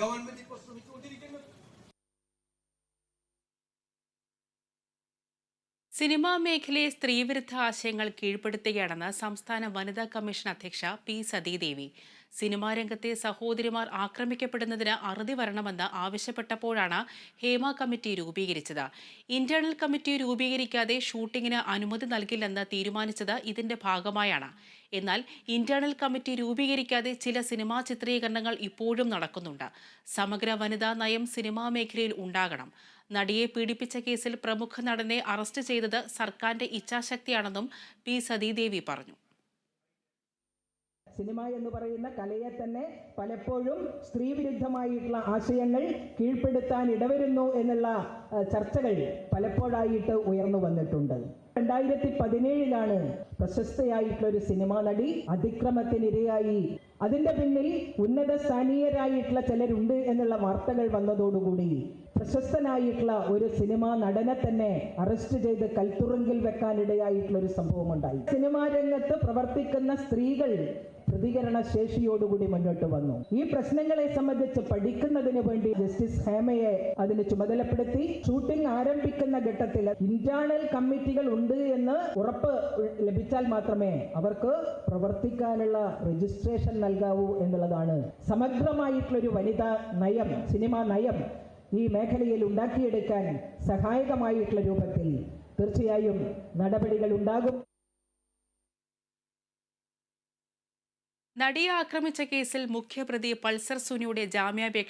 Government ഇപ്പോൾ ശ്രമിച്ചുകൊണ്ടിരിക്കുന്നത്. Cinema മേഖലയെ സ്ത്രീവിരുദ്ധ ആശയങ്ങൾ കീഴ്പ്പെടുത്തുകയാണെന്ന് സംസ്ഥാന വനിതാ കമ്മീഷൻ അധ്യക്ഷ പി സതീദേവി. സിനിമാ രംഗത്തെ സഹോദരിമാർ ആക്രമിക്കപ്പെടുന്നതിന് അറുതി വരണമെന്ന് ആവശ്യപ്പെട്ടപ്പോഴാണ് ഹേമ കമ്മിറ്റി രൂപീകരിച്ചത്. ഇന്റേണൽ കമ്മിറ്റി രൂപീകരിക്കാതെ ഷൂട്ടിങ്ങിന് അനുമതി നൽകില്ലെന്ന് തീരുമാനിച്ചത് ഇതിന്റെ ഭാഗമായാണ്. എന്നാൽ ഇന്റേണൽ കമ്മിറ്റി രൂപീകരിക്കാതെ ചില സിനിമാ ചിത്രീകരണങ്ങൾ ഇപ്പോഴും നടക്കുന്നുണ്ട്. സമഗ്ര വനിതാ നയം സിനിമാ മേഖലയിൽ ഉണ്ടാകണം. നടിയെ പീഡിപ്പിച്ച കേസിൽ പ്രമുഖ നടനെ അറസ്റ്റ് ചെയ്തത് സർക്കാരിന്റെ ഇച്ഛാശക്തിയാണെന്നും പി സതീദേവി പറഞ്ഞു. സിനിമ എന്ന് പറയുന്ന കലയെ തന്നെ പലപ്പോഴും സ്ത്രീ വിരുദ്ധമായിട്ടുള്ള ആശയങ്ങൾ കീഴ്പ്പെടുത്താൻ ഇടവരുന്നു എന്നുള്ള ചർച്ചകൾ പലപ്പോഴായിട്ട് ഉയർന്നു വന്നിട്ടുണ്ട്. രണ്ടായിരത്തി പതിനേഴിലാണ് പ്രശസ്തയായിട്ടുള്ള ഒരു സിനിമാ നടി അതിക്രമത്തിനിരയായി. അതിന്റെ പിന്നിൽ ഉന്നത സ്ഥാനീയരായിട്ടുള്ള ചിലരുണ്ട് എന്നുള്ള വാർത്തകൾ വന്നതോടുകൂടി പ്രശസ്തനായിട്ടുള്ള ഒരു സിനിമാ നടനെ തന്നെ അറസ്റ്റ് ചെയ്ത് കൽത്തുറുങ്കിൽ വെക്കാനിടയായിട്ടുള്ള ഒരു സംഭവം ഉണ്ടായി. സിനിമാ രംഗത്ത് പ്രവർത്തിക്കുന്ന സ്ത്രീകൾ പ്രതികരണ ശേഷിയോടുകൂടി മുന്നോട്ട് വന്നു. ഈ പ്രശ്നങ്ങളെ സംബന്ധിച്ച് പഠിക്കുന്നതിന് വേണ്ടി ജസ്റ്റിസ് ഹേമയെ അതിന് ചുമതലപ്പെടുത്തി. ഷൂട്ടിംഗ് ആരംഭിക്കുന്ന ഘട്ടത്തിൽ ഇന്റേണൽ കമ്മിറ്റികൾ ഉണ്ട് എന്ന് ഉറപ്പ് ലഭിച്ചാൽ മാത്രമേ അവർക്ക് പ്രവർത്തിക്കാനുള്ള രജിസ്ട്രേഷൻ നൽകാവൂ എന്നുള്ളതാണ്. സമഗ്രമായിട്ടുള്ള ഒരു വനിതാ നയം സിനിമാ നയം ഈ മേഖലയിൽ ഉണ്ടാക്കിയെടുക്കാൻ സഹായകമായിട്ടുള്ള രൂപത്തിൽ തീർച്ചയായും നടപടികൾ ഉണ്ടാകും. നടിയെ ആക്രമിച്ച കേസിൽ മുഖ്യപ്രതി പൾസർ സുനിയുടെ ജാമ്യാപേക്ഷ